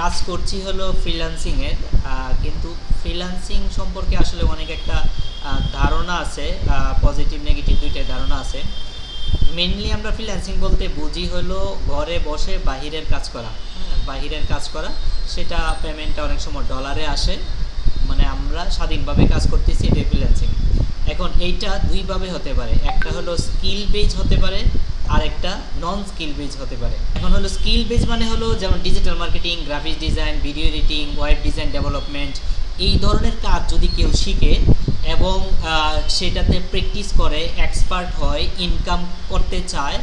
কাজ করছি হলো ফ্রিল্যান্সিংয়ের কিন্তু ফ্রিল্যান্সিং সম্পর্কে আসলে অনেক একটা ধারণা আছে পজিটিভ নেগেটিভ দুইটাই ধারণা আছে। মেনলি আমরা ফ্রিল্যান্সিং বলতে বুঝি হলো ঘরে বসে বাহিরের কাজ করা হ্যাঁ, বাহিরের কাজ করা। সেটা পেমেন্টটা অনেক সময় ডলারে আসে মানে আমরা স্বাধীনভাবে কাজ করতেছি এটাই ফ্রিল্যান্সিং এখন এইটা দুইভাবে হতে পারে একটা হলো স্কিল বেজ হতে পারে আর একটা নন স্কিল বেজ হতে পারে। এখন হলো স্কিল বেজ মানে হলো যেমন digital marketing graphics design video editing web design development এই ধরনের কাজ যদি কেউ শিখে এবং সেটাতে প্র্যাকটিস করে এক্সপার্ট হয় ইনকাম করতে চায়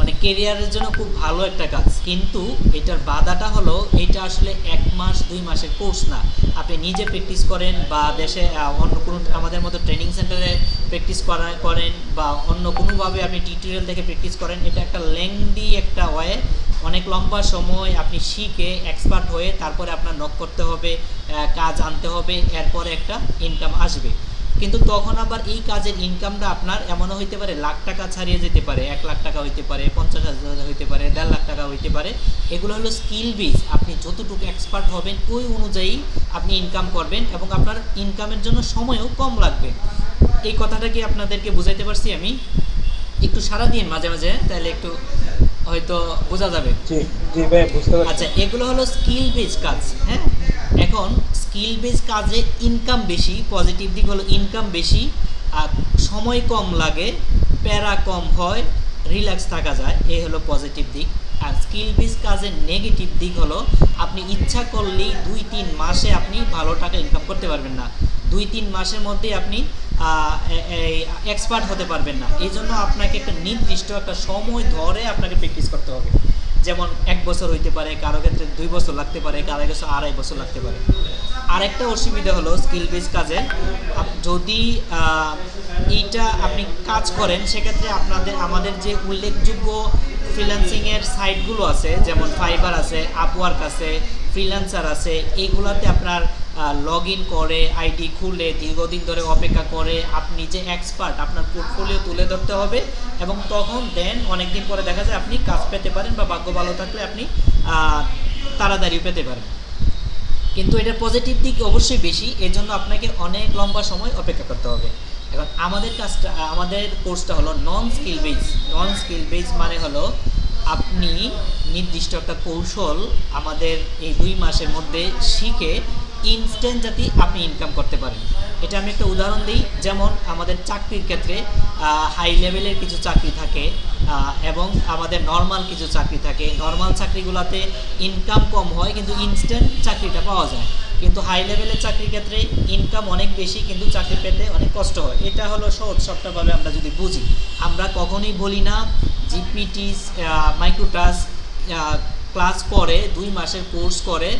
মানে কেরিয়ারের জন্য খুব ভালো একটা কাজ। কিন্তু এটার বাধাটা হলো, এটা আসলে এক মাস, দুই মাসের কোর্স না। আপনি নিজে প্র্যাকটিস করেন বা দেশে অন্য কোনো আমাদের মতো ট্রেনিং সেন্টারে প্র্যাকটিস করা, করেন বা অন্য কোনোভাবে আপনি টিউটোরিয়াল দেখে প্র্যাকটিস করেন, এটা একটা লেংদি একটা ওয়ে অনেক লম্বা সময় আপনি শিখে এক্সপার্ট হয়ে তারপরে আপনার নক করতে হবে কাজ আনতে হবে, এরপরে একটা ইনকাম আসবে। কিন্তু তখন আবার এই কাজের ইনকামটা আপনার এমনও হইতে পারে লাখ টাকা ছাড়িয়ে যেতে পারে এক লাখ টাকা হইতে পারে পঞ্চাশ হাজার হইতে পারে দেড় লাখ টাকা হইতে পারে। এগুলো হলো স্কিল বেস আপনি যতটুকু এক্সপার্ট হবেন ওই অনুযায়ী আপনি ইনকাম করবেন এবং আপনার ইনকামের জন্য সময়ও কম লাগবে। এই কথাটা কি আপনাদেরকে বুঝাইতে পারছি আমি? একটু সারা দিন মাঝে মাঝে তাহলে একটু হয়তো বোঝা যাবে। আচ্ছা এগুলো হলো স্কিল বেস কাজ হ্যাঁ? এখন স্কিল বেস কাজে ইনকাম বেশি পজিটিভ দিক হলো ইনকাম বেশি, আর সময় কম লাগে, প্যারা কম হয় রিল্যাক্স থাকা যায় এই হলো পজিটিভ দিক। আর স্কিল বেস কাজের নেগেটিভ দিক হলো আপনি ইচ্ছা করলেই দুই তিন মাসে আপনি ভালো টাকা ইনকাম করতে পারবেন না। দুই তিন মাসের মধ্যে আপনি এক্সপার্ট হতে পারবেন না। এই জন্য আপনাকে একটা নির্দিষ্ট একটা সময় ধরে আপনাকে প্র্যাকটিস করতে হবে। যেমন এক বছর হইতে পারে, কারও ক্ষেত্রে দুই বছর লাগতে পারে, কারও ক্ষেত্রে আড়াই বছর লাগতে পারে। আরেকটা অসুবিধা হলো স্কিল বেস কাজে যদি এইটা আপনি কাজ করেন, সেক্ষেত্রে আপনাদের, আমাদের যে উল্লেখযোগ্য ফ্রিল্যান্সিংয়ের সাইটগুলো আছে, যেমন ফাইবার আছে আপওয়ার্ক আছে ফ্রিল্যান্সার আছে এইগুলাতে আপনার লগ ইন করে আইডি খুলে, দীর্ঘদিন ধরে অপেক্ষা করে আপনি যে এক্সপার্ট আপনার পোর্টফোলিও তুলে ধরতে হবে এবং তখন দেন অনেকদিন পরে দেখা যায় আপনি কাজ পেতে পারেন বা ভাগ্য ভালো থাকলে আপনি তাড়াতাড়ি পেতে পারেন। কিন্তু এটার পজিটিভ দিক অবশ্যই বেশি এর জন্য আপনাকে অনেক লম্বা সময় অপেক্ষা করতে হবে। এখন আমাদের কাজটা, আমাদের কোর্সটা হলো non skill base non skill base মানে হলো আপনি নির্দিষ্ট একটা কৌশল আমাদের এই দুই মাসের মধ্যে শিখে ইনস্ট্যান্ট যাতে আপনি ইনকাম করতে পারেন। এটা আমি একটা উদাহরণ দিই, যেমন আমাদের চাকরির ক্ষেত্রে হাই লেভেলের কিছু চাকরি থাকে এবং আমাদের নর্মাল কিছু চাকরি থাকে। নর্মাল চাকরিগুলোতে ইনকাম কম হয়, কিন্তু ইনস্ট্যান্ট চাকরিটা পাওয়া যায়। কিন্তু হাই লেভেলের চাকরির ক্ষেত্রে ইনকাম অনেক বেশি, কিন্তু চাকরি পেতে অনেক কষ্ট হয়। এটা হলো সহজ সবটাভাবে আমরা যদি বুঝি। আমরা কখনোই বলি না জিপিটি মাইক্রোটাস ক্লাস করে, দুই মাসের কোর্স করে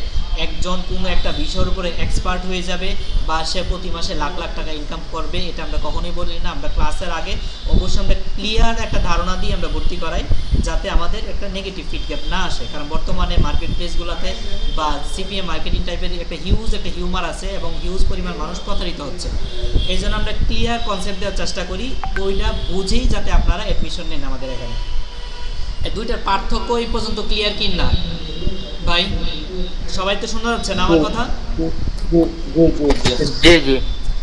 একজন কোনো একটা বিষয়ের উপরে এক্সপার্ট হয়ে যাবে বা সে প্রতি মাসে লাখ লাখ টাকা ইনকাম করবে, এটা আমরা কখনোই বলি না। আমরা ক্লাসের আগে অবশ্যই আমরা ক্লিয়ার একটা ধারণা দিয়ে আমরা ভর্তি করাই, যাতে আমাদের একটা নেগেটিভ ফিডব্যাক না আসে। কারণ বর্তমানে মার্কেট প্লেসগুলোতে বা সিপিএম মার্কেটিং টাইপের একটা হিউজ একটা হিউমার আছে এবং হিউজ পরিমাণ মানুষ প্রতারিত হচ্ছে। এই জন্য আমরা ক্লিয়ার কনসেপ্ট দেওয়ার চেষ্টা করি, ওইটা বুঝেই যাতে আপনারা অ্যাডমিশন নেন আমাদের এখানে। দুইটার পার্থক্য এই পর্যন্ত ক্লিয়ার কিন? ভাই? সবাই তো শোনা যাচ্ছে না আমার কথা? জি জি।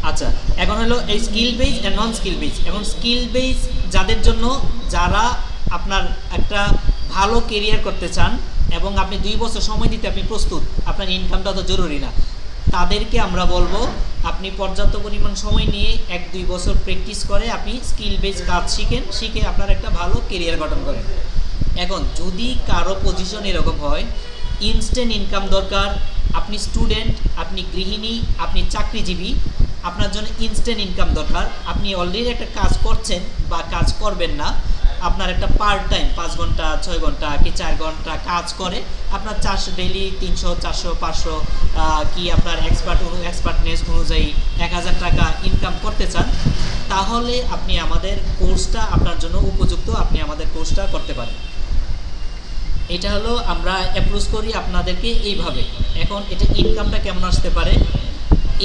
আচ্ছা এখন হলো এই skill base and non skill base এবং স্কিল বেস যাদের জন্য যারা আপনার একটা ভালো কেরিয়ার করতে চান এবং আপনি দুই বছর সময় দিতে আপনি প্রস্তুত আপনার ইনকামটা তো জরুরি না। তাদেরকে আমরা বলব আপনি পর্যাপ্ত পরিমাণ সময় নিয়ে এক দুই বছর প্র্যাকটিস করে আপনি স্কিল বেস কাজ শিখেন শিখে আপনার একটা ভালো কেরিয়ার গঠন করেন। এখন যদি কারও পজিশন এরকম হয় ইনস্ট্যান্ট ইনকাম দরকার, আপনি স্টুডেন্ট আপনি গৃহিণী, আপনি চাকরিজীবী, আপনার জন্য ইনস্ট্যান্ট ইনকাম দরকার। আপনি অলরেডি একটা কাজ করছেন বা কাজ করবেন না, আপনার একটা পার্ট টাইম পাঁচ ঘণ্টা, ছয় ঘণ্টা কি চার ঘণ্টা কাজ করে, আপনার চারশো ডেইলি তিনশো, চারশো, পাঁচশো কি আপনার এক্সপার্ট এক্সপার্টনেস অনুযায়ী এক হাজার টাকা ইনকাম করতে চান, তাহলে আপনি আমাদের কোর্সটা আপনার জন্য উপযুক্ত, আপনি আমাদের কোর্সটা করতে পারেন। এটা হলো আমরা অ্যাপ্রোচ করি আপনাদেরকে এইভাবে। এখন এটা ইনকামটা কেমন আসতে পারে?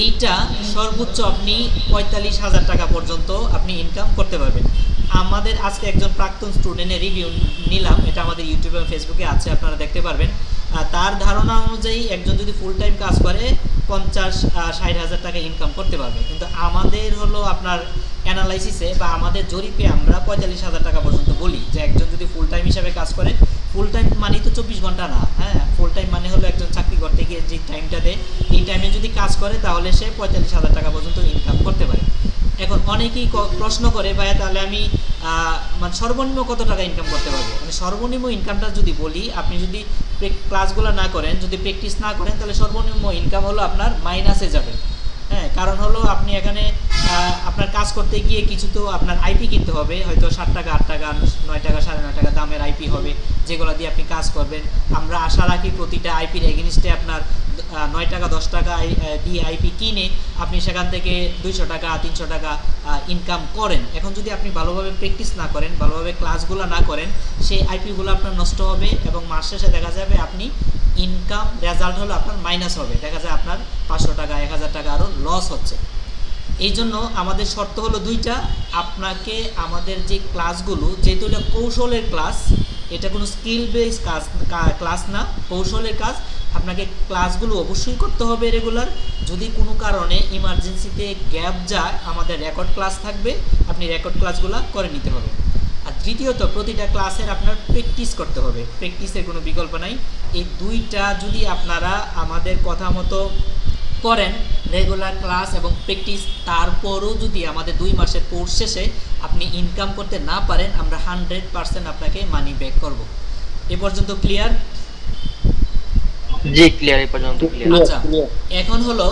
এইটা সর্বোচ্চ আপনি পঁয়তাল্লিশ হাজার টাকা পর্যন্ত আপনি ইনকাম করতে পারবেন। আমাদের আজকে একজন প্রাক্তন স্টুডেন্টের রিভিউ নিলাম। এটা আমাদের ইউটিউবে ফেসবুকে আছে, আপনারা দেখতে পারবেন। তার ধারণা অনুযায়ী একজন যদি ফুল টাইম কাজ করে, পঞ্চাশ ষাট হাজার টাকা ইনকাম করতে পারবে। কিন্তু আমাদের হলো আপনার অ্যানালাইসিসে বা আমাদের জরিপে আমরা পঁয়তাল্লিশ হাজার টাকা পর্যন্ত বলি যে একজন যদি ফুল টাইম হিসাবে কাজ করে ফুল টাইম মানে তো চব্বিশ ঘণ্টা না হ্যাঁ? ফুল টাইম মানে হলো একজন চাকরি করতে গিয়ে যে টাইমটা দেয়, এই টাইমে যদি কাজ করে তাহলে সে পঁয়তাল্লিশ হাজার টাকা পর্যন্ত ইনকাম করতে পারে। এখন অনেকেই প্রশ্ন করে, ভাইয়া, তাহলে আমি মানে সর্বনিম্ন কত টাকা ইনকাম করতে পারব? মানে সর্বনিম্ন ইনকামটা যদি বলি, আপনি যদি ক্লাসগুলো না করেন, যদি প্র্যাকটিস না করেন, তাহলে সর্বনিম্ন ইনকাম হলো আপনার মাইনাসে যাবে। হ্যাঁ কারণ হলো আপনি এখানে আপনার কাজ করতে গিয়ে কিছু তো আপনার আইপি কিনতে হবে, হয়তো ষাট টাকা, আট টাকা, নয় টাকা, সাড়ে নয় টাকা দামের আইপি হবে, যেগুলো দিয়ে আপনি কাজ করবেন। আমরা আশা রাখি প্রতিটা আইপির এগেনিস্টে আপনার নয় টাকা, দশ টাকা দিয়ে আইপি কিনে আপনি সেখান থেকে দুইশো টাকা, তিনশো টাকা ইনকাম করেন। এখন যদি আপনি ভালোভাবে প্র্যাকটিস না করেন, ভালোভাবে ক্লাসগুলো না করেন, সেই আইপিগুলো আপনার নষ্ট হবে এবং মাস শেষে দেখা যাবে আপনি ইনকাম রেজাল্ট হলো আপনার মাইনাস হবে। দেখা যায় আপনার পাঁচশো টাকা, এক হাজার টাকা আরও লস হচ্ছে। এই জন্য আমাদের শর্ত হলো দুইটা। আপনাকে আমাদের যে ক্লাসগুলো যেহেতু এটা কৌশলের ক্লাস এটা কোনো স্কিল বেস কাজ ক্লাস না, কৌশলের কাজ আপনাকে ক্লাসগুলো অবশ্যই করতে হবে রেগুলার যদি কোনো কারণে ইমার্জেন্সিতে গ্যাপ যায়, আমাদের রেকর্ড ক্লাস থাকবে, আপনি রেকর্ড ক্লাসগুলো করে নিতে হবে। তৃতীয়ত প্রতিটা ক্লাসের আপনার প্র্যাকটিস করতে হবে। প্র্যাকটিসের কোনো বিকল্প নাই। এই দুইটা যদি আপনারা আমাদের কথা মতো করেন রেগুলার ক্লাস এবং প্র্যাকটিস তারপরও যদি আমাদের দুই মাসের কোর্স শেষে আপনি ইনকাম করতে না পারেন আমরা হান্ড্রেড পার্সেন্ট আপনাকে মানি ব্যাক করব। এ পর্যন্ত ক্লিয়ার জি ক্লিয়ার এই পর্যন্ত ক্লিয়ার আচ্ছা এখন হলো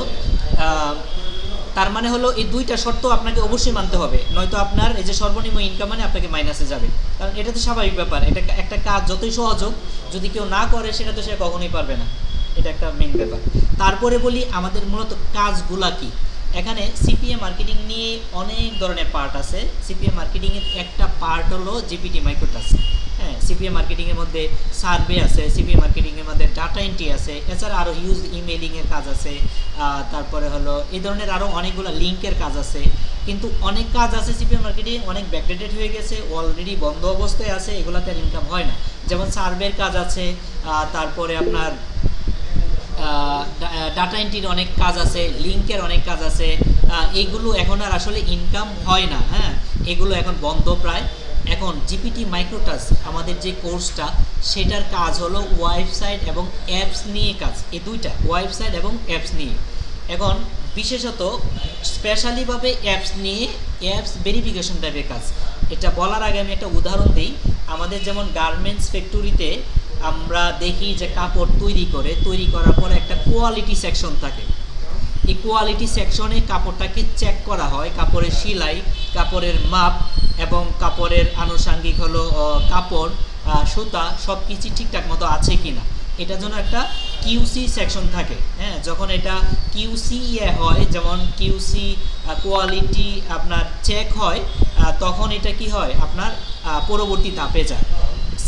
তার মানে হলো এই দুইটা শর্ত আপনাকে অবশ্যই মানতে হবে। নয়তো আপনার এই যে সর্বনিম্ন ইনকাম মানে আপনাকে মাইনাসে যাবে। কারণ এটা তো স্বাভাবিক ব্যাপার। এটা একটা- কাজ যতই সহজ হোক, যদি কেউ না করে, সেটা তো সে কখনোই পারবে না। এটা একটা মেন ব্যাপার। তারপরে বলি, আমাদের মূলত কাজগুলা কি? এখানে সিপিএ মার্কেটিং নিয়ে অনেক ধরনের পার্ট আছে। সিপিএ মার্কেটিংয়ের একটা পার্ট হলো জিপিটি মাইক্রোটাস হ্যাঁ মার্কেটিংয়ের মধ্যে সার্ভে আছে সিপিএ মার্কেটিংয়ের মধ্যে ডাটা এন্ট্রি আছে, এছাড়া আরও ইউজ ইমেলিংয়ের কাজ আছে তারপরে হলো এই ধরনের আরও অনেকগুলো লিঙ্কের কাজ আছে, কিন্তু অনেক কাজ আছে সিপিএ মার্কেটিং অনেক ব্যাকডেটেড হয়ে গেছে অলরেডি বন্ধ অবস্থায় আছে, এগুলাতে আর ইনকাম হয় না। যেমন সার্ভের কাজ আছে তারপরে আপনার ডাটা এন্ট্রির অনেক কাজ আছে লিঙ্কের অনেক কাজ আছে এগুলো এখন আর আসলে ইনকাম হয় না হ্যাঁ এগুলো এখন বন্ধ প্রায়। এখন জিপিটি মাইক্রোটাস আমাদের যে কোর্সটা সেটার কাজ হলো ওয়েবসাইট এবং অ্যাপস নিয়ে কাজ। এই দুইটা ওয়েবসাইট এবং অ্যাপস নিয়ে। এখন বিশেষত স্পেশালিভাবে অ্যাপস নিয়ে অ্যাপস ভেরিফিকেশন টাইপের কাজ। এটা বলার আগে আমি একটা উদাহরণ দিই। আমাদের যেমন গার্মেন্টস ফ্যাক্টরিতে আমরা দেখি যে কাপড় তৈরি করে, তৈরি করার পরে একটা কোয়ালিটি সেকশন থাকে। এই কোয়ালিটি সেকশনে কাপড়টাকে চেক করা হয়। কাপড়ের সিলাই, কাপড়ের মাপ এবং কাপড়ের আনুষাঙ্গিক হলো কাপড় সুতা সব কিছু ঠিকঠাক মতো আছে কিনা। এটার জন্য একটা কিউসি সেকশন থাকে। হ্যাঁ যখন এটা কিউসি ইয়ে হয়, যেমন কিউসি কোয়ালিটি আপনার চেক হয় তখন এটা কি হয়? আপনার পরবর্তী ধাপে যায়।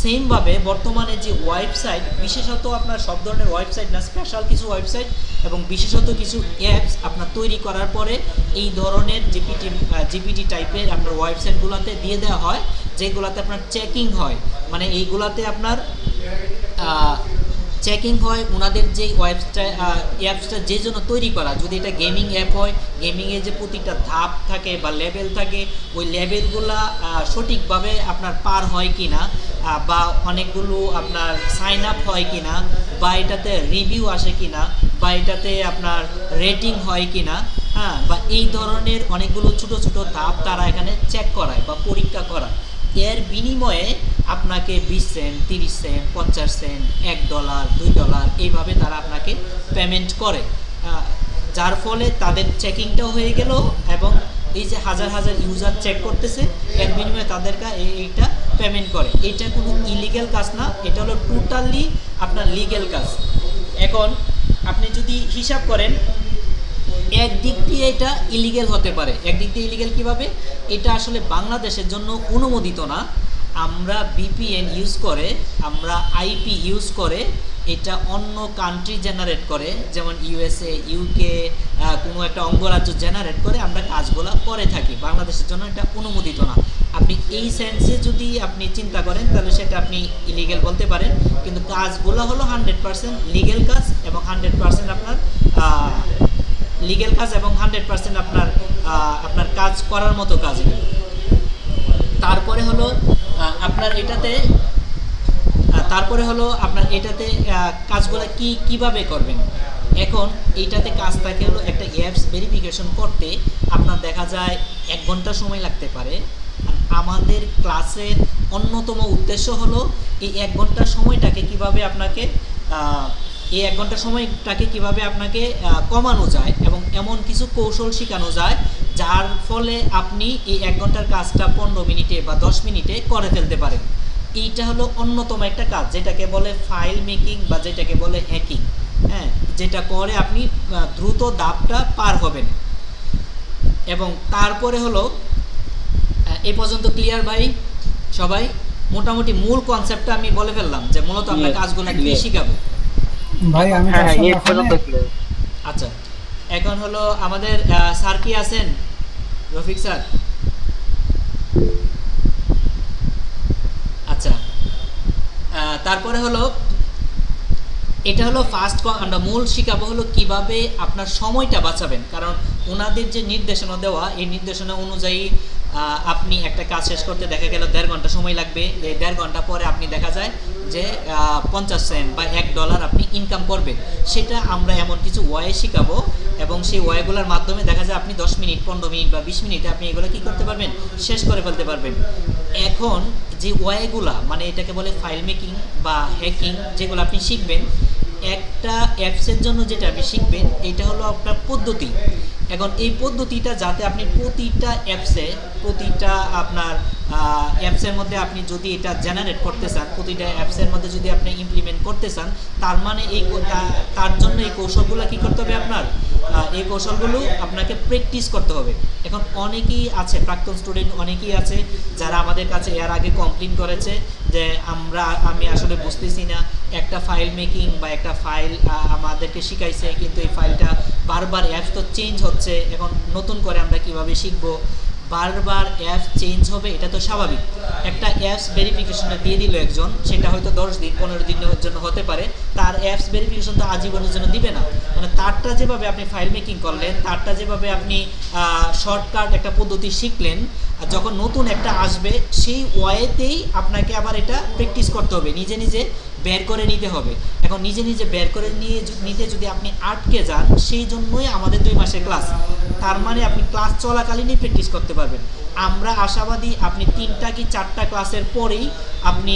সেমভাবে বর্তমানে যে ওয়েবসাইট, বিশেষত আপনার সব ধরনের ওয়েবসাইট না স্পেশাল কিছু ওয়েবসাইট এবং বিশেষত কিছু অ্যাপস আপনার তৈরি করার পরে এই ধরনের জিপিটি জিপিটি টাইপের আপনার ওয়েবসাইটগুলোতে দিয়ে দেওয়া হয়, যেগুলোতে আপনার চেকিং হয়। মানে এইগুলাতে আপনার চেকিং হয় ওনাদের যে ওয়েবসাইট অ্যাপসটা যে জন্য তৈরি করা। যদি এটা গেমিং অ্যাপ হয় গেমিংয়ে যে প্রতিটা ধাপ থাকে বা লেভেল থাকে, ওই লেভেলগুলা সঠিকভাবে আপনার পার হয় কি না বা অনেকগুলো আপনার সাইন আপ হয় কি না বা এটাতে রিভিউ আসে কি না বা এটাতে আপনার রেটিং হয় কি না হ্যাঁ বা এই ধরনের অনেকগুলো ছোট ছোট ধাপ তারা এখানে চেক করায় বা পরীক্ষা করায়। এর বিনিময়ে আপনাকে বিশ সেন্ট তিরিশ সেন্ট পঞ্চাশ সেন্ট এক ডলার দুই ডলার এইভাবে তারা আপনাকে পেমেন্ট করে। যার ফলে তাদের চেকিংটাও হয়ে গেল এবং এই যে হাজার হাজার ইউজার চেক করতেছে, এর বিনিময়ে তাদেরকে এইটা পেমেন্ট করে। এটা কোনো ইলিগেল কাজ না, এটা হলো টোটালি আপনার লিগেল কাজ। এখন আপনি যদি হিসাব করেন, একদিক দিয়ে এটা ইলিগেল হতে পারে। একদিক দিয়ে ইলিগেল কীভাবে? এটা আসলে বাংলাদেশের জন্য অনুমোদিত না। আমরা বিপিএন ইউজ করে, আমরা আইপি ইউজ করে এটা অন্য কান্ট্রি জেনারেট করে, যেমন ইউএসএ ইউকে কোনো একটা অঙ্গরাজ্য জেনারেট করে, আমরা কাজগুলো করে থাকি। বাংলাদেশের জন্য এটা অনুমোদিত না। আপনি এই সেন্সে যদি আপনি চিন্তা করেন, তাহলে সেটা আপনি ইলিগেল বলতে পারেন। কিন্তু কাজগুলো হলো হান্ড্রেড পার্সেন্ট লিগেল কাজ এবং হান্ড্রেড পার্সেন্ট আপনার লিগেল কাজ এবং হান্ড্রেড পার্সেন্ট আপনার আপনার কাজ করার মতো কাজ। তারপরে হলো আপনার এটাতে তারপরে হলো আপনার এটাতে কাজগুলো কি, কীভাবে করবেন? এখন এইটাতে কাজ থাকে হলো একটা অ্যাপস ভেরিফিকেশন করতে আপনার দেখা যায় এক ঘণ্টা সময় লাগতে পারে। আমাদের ক্লাসের অন্যতম উদ্দেশ্য হলো এই এক ঘণ্টা সময়টাকে কীভাবে আপনাকে এই এক ঘণ্টা সময়টাকে কীভাবে আপনাকে কমানো যায় এবং এমন কিছু কৌশল শেখানো যায় যার ফলে আপনি এই এক ঘণ্টার কাজটা পনেরো মিনিটে বা দশ মিনিটে করে ফেলতে পারেন। এইটা হলো অন্যতম একটা কাজ যেটাকে বলে ফাইল মেকিং বা যেটাকে বলে হ্যাকিং হ্যাঁ? যেটা করে আপনি দ্রুত দাপটা পার হবেন। এবং তারপরে হলো এ পর্যন্ত ক্লিয়ার ভাই? সবাই? মোটামুটি মূল কনসেপ্টটা আমি বলে ফেললাম যে মূলত আমরা কাজগুলো কি. শিখাবো। ভাই আমি হ্যাঁ হ্যাঁ এই পর্যন্ত ওখানে- আচ্ছা এখন হলো আমাদের স্যার কি আছেন? রফিক স্যার আচ্ছা আহ, তারপরে হলো, এটা হলো ফার্স্ট আমরা মূল শিখাবো হলো কীভাবে আপনার সময়টা বাঁচাবেন। কারণ ওনাদের যে নির্দেশনা দেওয়া, এই নির্দেশনা অনুযায়ী আপনি একটা কাজ শেষ করতে দেখা গেল দেড় ঘণ্টা সময় লাগবে। এই দেড় ঘণ্টা পরে আপনি দেখা যায় যে পঞ্চাশ সেন্ট বা এক ডলার আপনি ইনকাম করবেন। সেটা আমরা এমন কিছু ওয়ে শিখাবো এবং সেই ওয়েগুলোর মাধ্যমে দেখা যায় আপনি দশ মিনিট, পনেরো মিনিট বা বিশ মিনিটে আপনি এগুলো কী করতে পারবেন? শেষ করে ফেলতে পারবেন। এখন যে ওয়াইগুলা মানে এটাকে বলে ফাইল মেকিং বা হ্যাকিং যেগুলো আপনি শিখবেন, একটা অ্যাপসের জন্য যেটা আপনি শিখবেন, এটা হলো আপনার পদ্ধতি। এখন এই পদ্ধতিটা যাতে আপনি প্রতিটা অ্যাপসে প্রতিটা আপনার অ্যাপসের মধ্যে আপনি যদি এটা জেনারেট করতে চান, প্রতিটা অ্যাপসের মধ্যে যদি আপনি ইমপ্লিমেন্ট করতে চান, তার মানে এই তার জন্য এই কৌশলগুলো কী করতে হবে আপনার? এই কৌশলগুলো আপনাকে প্র্যাকটিস করতে হবে। এখন অনেকেই আছে, প্রাক্তন স্টুডেন্ট অনেকেই আছে, যারা আমাদের কাছে এর আগে কমপ্লেন করেছে যে আমরা, আমি আসলে বুঝতেছি না, একটা ফাইল মেকিং বা একটা ফাইল আমাদেরকে শিখাইছে, কিন্তু এই ফাইলটা বারবার অ্যাপস তো চেঞ্জ হচ্ছে, এখন নতুন করে আমরা কীভাবে শিখব? বারবার অ্যাপস চেঞ্জ হবে, এটা তো স্বাভাবিক। একটা অ্যাপস ভেরিফিকেশনে দিয়ে দিল একজন, সেটা হয়তো দশ দিন, পনেরো দিনের জন্য হতে পারে, তার অ্যাপস ভেরিফিকেশন তো আজীবনের জন্য দিবে না। মানে তারটা যেভাবে আপনি ফাইল মেকিং করলেন, তারটা যেভাবে আপনি শর্টকাট একটা পদ্ধতি শিখলেন যখন নতুন একটা আসবে, সেই ওয়েতেই আপনাকে আবার এটা প্র্যাকটিস করতে হবে। নিজে নিজে বের করে নিতে হবে। এখন নিজে নিজে বের করে নিয়ে নিতে যদি আপনি আটকে যান, সেই জন্যই আমাদের দুই মাসের ক্লাস। তার মানে আপনি ক্লাস চলাকালীনই প্র্যাকটিস করতে পারবেন। আমরা আশাবাদী আপনি তিনটা কি চারটা ক্লাসের পরেই আপনি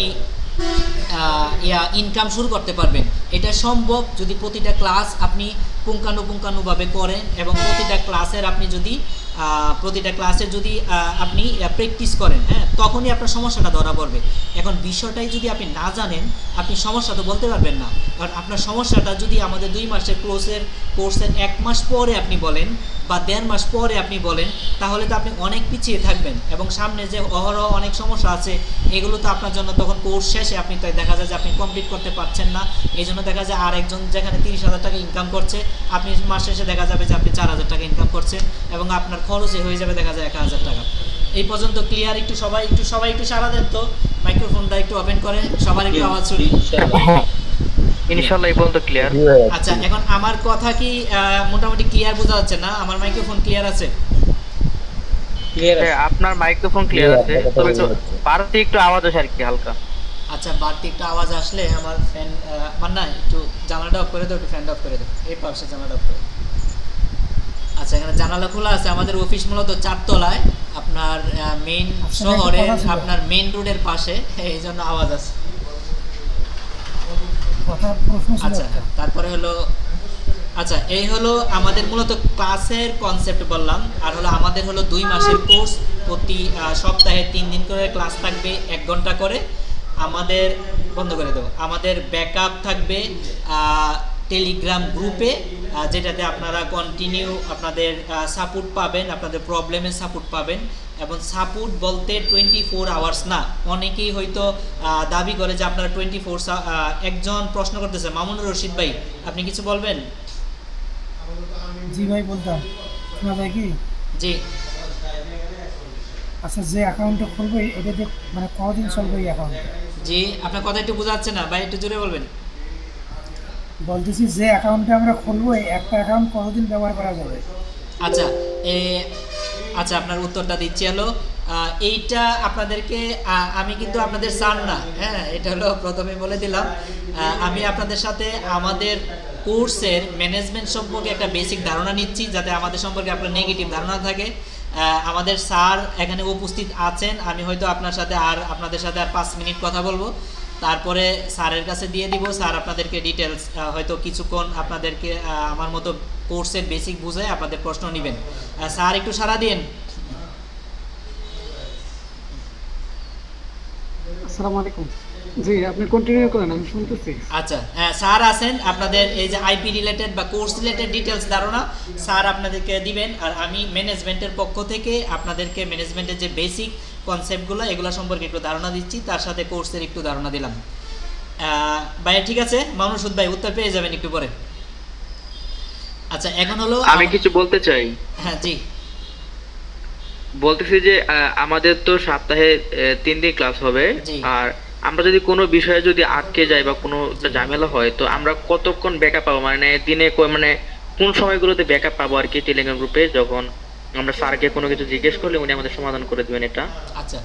ইনকাম শুরু করতে পারবেন। এটা সম্ভব যদি প্রতিটা ক্লাস আপনি পুঙ্খানুপুঙ্খানুভাবে করেন এবং প্রতিটা ক্লাসের আপনি যদি প্রতিটা ক্লাসে যদি আপনি প্র্যাকটিস করেন হ্যাঁ তখনই আপনার সমস্যাটা ধরা পড়বে। এখন বিষয়টাই যদি আপনি না জানেন, আপনি সমস্যা তো বলতে পারবেন না। কারণ আপনার সমস্যাটা যদি আমাদের দুই মাসের কোর্সের কোর্সের এক মাস পরে আপনি বলেন বা দেড় মাস পরে আপনি বলেন, তাহলে তো আপনি অনেক পিছিয়ে থাকবেন এবং সামনে যে অহরহ অনেক সমস্যা আছে, এগুলো তো আপনার জন্য তখন কোর্স শেষে আপনি তাই দেখা যায় যে আপনি কমপ্লিট করতে পারছেন না। এই জন্য দেখা যায় আর একজন যেখানে তিরিশ হাজার টাকা ইনকাম করছে, আপনি মাস শেষে দেখা যাবে যে আপনি চার হাজার টাকা ইনকাম করছেন এবং আপনার খরচে হয়ে যাবে দেখা যায় এক হাজার টাকা। এই পর্যন্ত ক্লিয়ার একটু সবাই একটু সবাই একটু সারা দেন তো। মাইক্রোফোনটা একটু ওপেন করেন সবার একটু আওয়াজ শুনি। ইনশাআল্লাহ। হ্যাঁ। ইনশাল্লাহ এই পর্যন্ত ক্লিয়ার আচ্ছা এখন আমার কথা কি মোটামুটি ক্লিয়ার বোঝা যাচ্ছে না? আমার মাইক্রোফোন ক্লিয়ার আছে। হ্যাঁ আপনার মাইক্রোফোন ক্লিয়ার আছে। তবে একটু বাড়তি একটু আওয়াজ আসে আর কি হালকা। আচ্ছা বাড়তি একটু আওয়াজ আসলে আমার ফ্যান আমার না একটু জানালাটা অফ করে দাও একটু ফ্যানটা অফ করে দাও। এই পাশে জানালাটা অফ করে দাও। আচ্ছা এখানে জানালা খোলা আছে। আমাদের অফিস মূলত চারতলায়। আপনার মেইন কথা ছিল। আপনার মেইন রোডের পাশে। এই জন্য আওয়াজ আছে। আচ্ছা তারপরে হলো আচ্ছা এই হলো আমাদের মূলত ক্লাসের কনসেপ্ট বললাম। আর হলো আমাদের হলো দুই মাসের কোর্স প্রতি সপ্তাহে তিন দিন করে ক্লাস থাকবে এক ঘণ্টা করে। আমাদের বন্ধ করে দেবো। আমাদের ব্যাকআপ থাকবে আহ, টেলিগ্রাম গ্রুপে যেটাতে আপনারা কন্টিনিউ আপনাদের সাপোর্ট পাবেন আপনাদের প্রবলেমের সাপোর্ট পাবেন। এবং সাপোর্ট বলতে টোয়েন্টি ফোর আওয়ার্স না। অনেকেই হয়তো দাবি করে যে আপনারা টোয়েন্টি ফোর একজন প্রশ্ন করতেছে মামুনুর রশিদ ভাই আপনি কিছু বলবেন? জি ভাই বলতাম। শোনা যায় কি? জি। আচ্ছা যে অ্যাকাউন্টটা খুলবে এটাতে মানে কদিন চলবে এই অ্যাকাউন্ট জি আপনার কথা একটু বোঝাচ্ছে না ভাই একটু জোরে বলবেন। বলতেছি যে অ্যাকাউন্টে আমরা খুলবো একটা অ্যাকাউন্ট কতদিন ব্যবহার করা যাবে? আচ্ছা আচ্ছা আপনার উত্তরটা দিচ্ছি হলো এইটা আপনাদেরকে আমি কিন্তু আপনাদের চান না হ্যাঁ এটা হলো প্রথমে বলে দিলাম। আমি আপনাদের সাথে আমাদের কোর্সের ম্যানেজমেন্ট সম্পর্কে একটা বেসিক ধারণা নিচ্ছি, যাতে আমাদের সম্পর্কে আপনার নেগেটিভ ধারণা থাকে। আমাদের স্যার এখানে উপস্থিত আছেন, আমি হয়তো আপনার সাথে আর, আপনাদের সাথে আর পাঁচ মিনিট কথা বলব। তারপরে স্যারের কাছে দিয়ে দিব। স্যার আপনাদেরকে ডিটেলস হয়তো কিছুক্ষণ আপনাদেরকে আমার মতো কোর্সের বেসিক বুঝে আপনাদের প্রশ্ন নেবেন। স্যার একটু সারা দিন আসসালামু আলাইকুম। জি আপনি কন্টিনিউ করেন আমি শুনতেছি। আচ্ছা হ্যাঁ স্যার আছেন আপনাদের এই যে আইপি রিলেটেড বা কোর্স রিলেটেড ডিটেলস ধারণা স্যার আপনাদেরকে দিবেন আর আমি ম্যানেজমেন্টের পক্ষ থেকে আপনাদেরকে ম্যানেজমেন্টের যে বেসিক কনসেপ্টগুলো এগুলো সম্পর্কে একটু ধারণা দিচ্ছি তার সাথে কোর্সের একটু ধারণা দিলাম। আহ, ভাই ঠিক আছে? মানুষুদ ভাই উত্তর পেয়ে যাবেন একটু পরে। আচ্ছা এখন হলো আমি কিছু বলতে চাই। হ্যাঁ জি। বলতেছি যে আমাদের তো সপ্তাহে তিন দিন ক্লাস হবে আর আমরা যদি কোনো বিষয়ে যদি আটকে যাই বা কোনো ঝামেলা হয়, তো আমরা কতক্ষণ ব্যাকআপ পাবো? মানে দিনে মানে কোন সময়গুলোতে ব্যাকআপ পাবো আর কি টেলিগ্রাম গ্রুপে যখন আমরা স্যারকে কোনো কিছু জিজ্ঞেস করলে উনি আমাদের সমাধান করে দিবেন এটা। আচ্ছা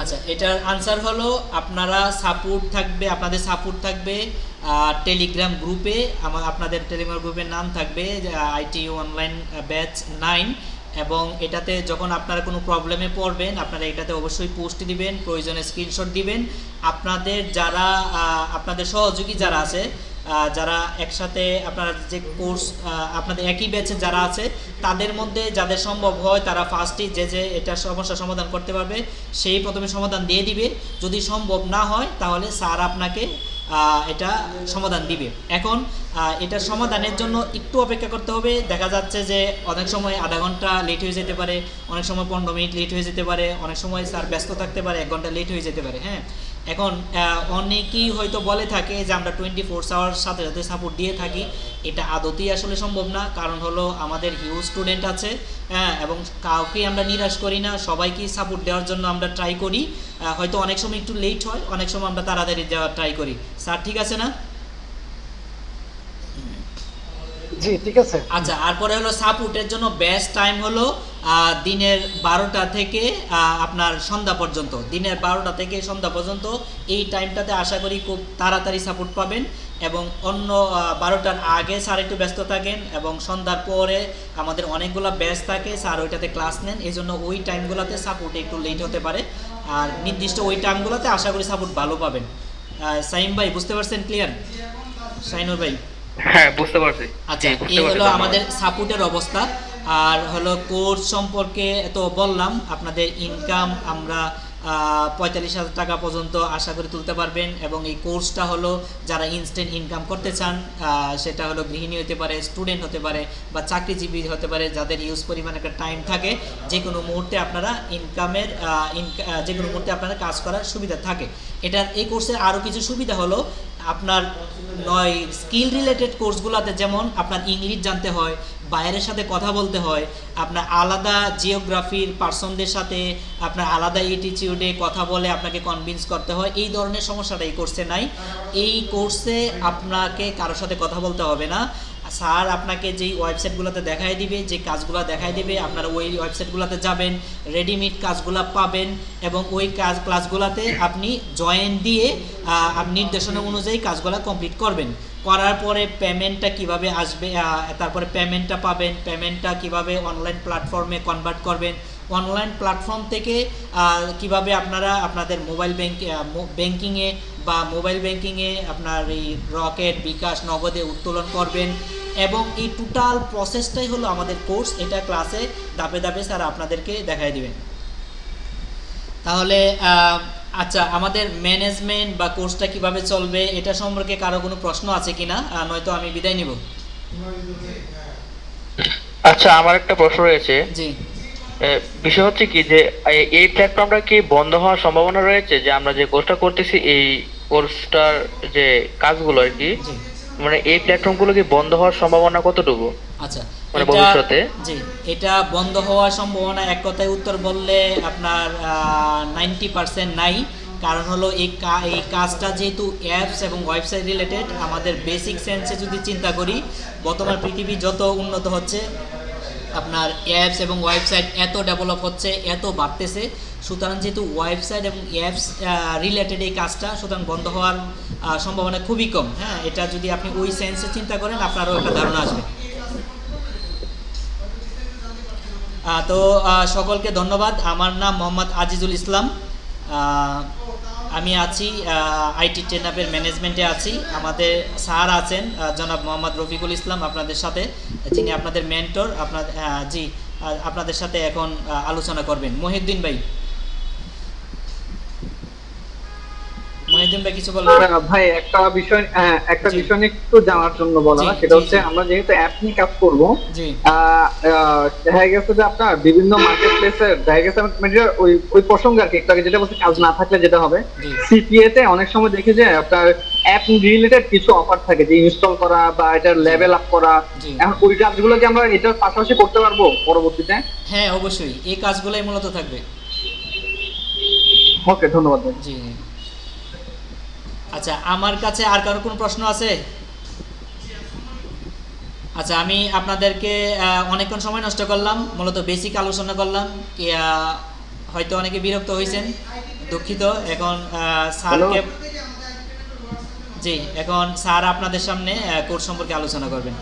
আচ্ছা এটার আনসার হলো আপনারা সাপোর্ট থাকবে, আপনাদের সাপোর্ট থাকবে টেলিগ্রাম গ্রুপে আমার আপনাদের টেলিগ্রাম গ্রুপের নাম থাকবে আইটি অনলাইন ব্যাচ নাইন এবং এটাতে যখন আপনারা কোনো প্রবলেমে পড়বেন, আপনারা এটাতে অবশ্যই পোস্ট দিবেন, প্রয়োজনে স্ক্রিনশট দিবেন। আপনাদের যারা আপনাদের সহযোগী যারা আছে যারা একসাথে আপনারা যে কোর্স আপনাদের একই ব্যাচে যারা আছে, তাদের মধ্যে যাদের সম্ভব হয় তারা ফার্স্টই যে যে এটা সমস্যা সমাধান করতে পারবে, সেই প্রথমে সমাধান দিয়ে দিবে। যদি সম্ভব না হয়, তাহলে স্যার আপনাকে এটা সমাধান দিবে। এখন এটা সমাধানের জন্য একটু অপেক্ষা করতে হবে। দেখা যাচ্ছে যে অনেক সময় আধা ঘণ্টা লেট হয়ে যেতে পারে, অনেক সময় পনেরো মিনিট লেট হয়ে যেতে পারে, অনেক সময় স্যার ব্যস্ত থাকতে পারে, এক ঘণ্টা লেট হয়ে যেতে পারে হ্যাঁ? এখন অনেকেই হয়তো বলে থাকে যে আমরা টোয়েন্টি ফোর আওয়ার সাথে সাথে সাপোর্ট দিয়ে থাকি। এটা আদতেই আসলে সম্ভব না। কারণ হলো আমাদের হিউজ স্টুডেন্ট আছে হ্যাঁ এবং কাউকেই আমরা নিরাশ করি না। সবাইকেই সাপোর্ট দেওয়ার জন্য আমরা ট্রাই করি। হয়তো অনেক সময় একটু লেট হয় অনেক সময় আমরা তাড়াতাড়ি দেওয়ার ট্রাই করি। স্যার ঠিক আছে না? জি ঠিক আছে। আচ্ছা তারপরে হলো সাপোর্টের জন্য বেস্ট টাইম হলো দিনের বারোটা থেকে আপনার সন্ধ্যা পর্যন্ত। দিনের বারোটা থেকে সন্ধ্যা পর্যন্ত এই টাইমটাতে আশা করি খুব তাড়াতাড়ি সাপোর্ট পাবেন এবং অন্য বারোটার আগে স্যার একটু ব্যস্ত থাকেন এবং সন্ধ্যার পরে আমাদের অনেকগুলো ব্যাচ থাকে স্যার ওইটাতে ক্লাস নেন। এই জন্য ওই টাইমগুলোতে সাপোর্ট একটু লেট হতে পারে। আর নির্দিষ্ট ওই টাইমগুলোতে আশা করি সাপোর্ট ভালো পাবেন। সাইম ভাই বুঝতে পারছেন ক্লিয়ার সাইনুর ভাই? হ্যাঁ বুঝতে পারছি। আচ্ছা এই হলো আমাদের সাপোর্টের অবস্থা। আর হলো কোর্স সম্পর্কে তো বললাম, আপনাদের ইনকাম আমরা পঁয়তাল্লিশ হাজার টাকা পর্যন্ত আশা করে তুলতে পারবেন এবং এই কোর্সটা হলো যারা ইনস্ট্যান্ট ইনকাম করতে চান সেটা হলো গৃহিণী হতে পারে স্টুডেন্ট হতে পারে বা চাকরিজীবী হতে পারে, যাদের ইউজ পরিমাণ একটা টাইম থাকে যে কোনো মুহূর্তে আপনারা ইনকামের যে কোনো মুহূর্তে আপনারা কাজ করার সুবিধা থাকে। এটার, এই কোর্সের আরও কিছু সুবিধা হলো, আপনার নয় স্কিল রিলেটেড কোর্সগুলোতে যেমন আপনার ইংলিশ জানতে হয় বাইরের সাথে কথা বলতে হয়, আপনার আলাদা জিওগ্রাফির পার্সনদের সাথে, আপনার আলাদা ইটিচিউডে কথা বলে আপনাকে কনভিন্স করতে হয়, এই ধরনের সমস্যাটা এই কোর্সে নাই। এই কোর্সে আপনাকে কারোর সাথে কথা বলতে হবে না। স্যার আপনাকে যেই ওয়েবসাইটগুলোতে দেখাই দিবে, যে কাজগুলো দেখাই দিবে, আপনারা ওই ওয়েবসাইটগুলোতে যাবেন রেডিমেড কাজগুলো পাবেন এবং ওই কাজ ক্লাসগুলোতে আপনি জয়েন দিয়ে আপনি নির্দেশনা অনুযায়ী কাজগুলো কমপ্লিট করবেন। করার পরে পেমেন্টটা কীভাবে আসবে তারপরে পেমেন্টটা পাবেন পেমেন্টটা কীভাবে অনলাইন প্ল্যাটফর্মে কনভার্ট করবেন। অনলাইন প্ল্যাটফর্ম থেকে কীভাবে আপনারা আপনাদের মোবাইল ব্যাংক ব্যাংকিংয়ে বা মোবাইল ব্যাংকিংয়ে আপনার এই রকেট বিকাশ, নগদে উত্তোলন করবেন। এবং এই টোটাল প্রসেসটাই হলো আমাদের কোর্স এটা ক্লাসে ধাপে ধাপে স্যার আপনাদেরকে দেখাই দিবেন। তাহলে আচ্ছা আমাদের ম্যানেজমেন্ট বা কোর্সটা কীভাবে চলবে এটা সম্পর্কে কারও কোনো প্রশ্ন আছে কিনা? নয়তো আমি বিদায় নিব। আচ্ছা আমার একটা প্রশ্ন রয়েছে। জি। বিষয় হচ্ছে কি যে এই প্ল্যাটফর্মটা কি বন্ধ হওয়ার সম্ভাবনা রয়েছে? যে আমরা যে কোর্সটা করতেছি এই কোর্সটার যে কাজগুলো আর কি মানে এই প্ল্যাটফর্মগুলো কি বন্ধ হওয়ার সম্ভাবনা কতটুকু? আচ্ছা মানে ভবিষ্যতে? জি এটা বন্ধ হওয়ার সম্ভাবনা এক কথায় উত্তর বললে আপনার নাইনটি পার্সেন্ট নাই। কারণ হলো এই এই কাজটা যেহেতু অ্যাপস এবং ওয়েবসাইট রিলেটেড আমাদের বেসিক সেন্সে যদি চিন্তা করি বর্তমান পৃথিবী যত উন্নত হচ্ছে আপনার অ্যাপস এবং ওয়েবসাইট এত ডেভেলপ হচ্ছে এত বাড়তেছে সুতরাং যেহেতু ওয়েবসাইট এবং অ্যাপস রিলেটেড এই কাজটা সুতরাং বন্ধ হওয়ার সম্ভাবনা খুবই কম। হ্যাঁ এটা যদি আপনি ওই সেন্সে চিন্তা করেন আপনারও একটা ধারণা আসবে। তো সকলকে ধন্যবাদ। আমার নাম মোহাম্মদ আজিজুল ইসলাম। আমি আছি আইটি টেনাপের ম্যানেজমেন্টে আছি। আমাদের স্যার আছেন জনাব মোহাম্মদ রফিকুল ইসলাম আপনাদের সাথে, যিনি আপনাদের মেন্টর। আপনার জি আপনাদের সাথে এখন আলোচনা করবেন। মহিউদ্দিন ভাই। মহিউদ্দিন ভাই কিছু বলবেন? ভাই একটা বিষয় একটা বিষয় একটু জানার জন্য বলা সেটা হচ্ছে আমরা যেহেতু অ্যাপ নিয়ে কাজ করব জি। আহ, আহ, দেখা গেছে যে আপনার বিভিন্ন মার্কেট প্লেসের দেখা গেছে ওই ওই প্রসঙ্গে আর কি একটু আগে যেটা বলছে কাজ না থাকলে যেটা হবে? সিপিএ তে অনেক সময় দেখি যে আপনার অ্যাপ রিলেটেড কিছু অফার থাকে যে ইনস্টল করা বা এটার লেভেল আপ করা। এখন ওই কাজগুলো কি আমরা এটার পাশাপাশি করতে পারব পরবর্তীতে? হ্যাঁ অবশ্যই। এই কাজগুলোই মূলত থাকবে। ওকে ধন্যবাদ জি। আচ্ছা আমার কাছে আর কারও কোনো প্রশ্ন আছে? আচ্ছা আমি আপনাদেরকে অনেকক্ষণ সময় নষ্ট করলাম মূলত বেসিক আলোচনা করলাম। হয়তো অনেকে বিরক্ত হয়েছেন দুঃখিত। এখন আহ, স্যারকে জি এখন স্যার আপনাদের সামনে কোর্স সম্পর্কে আলোচনা করবেন।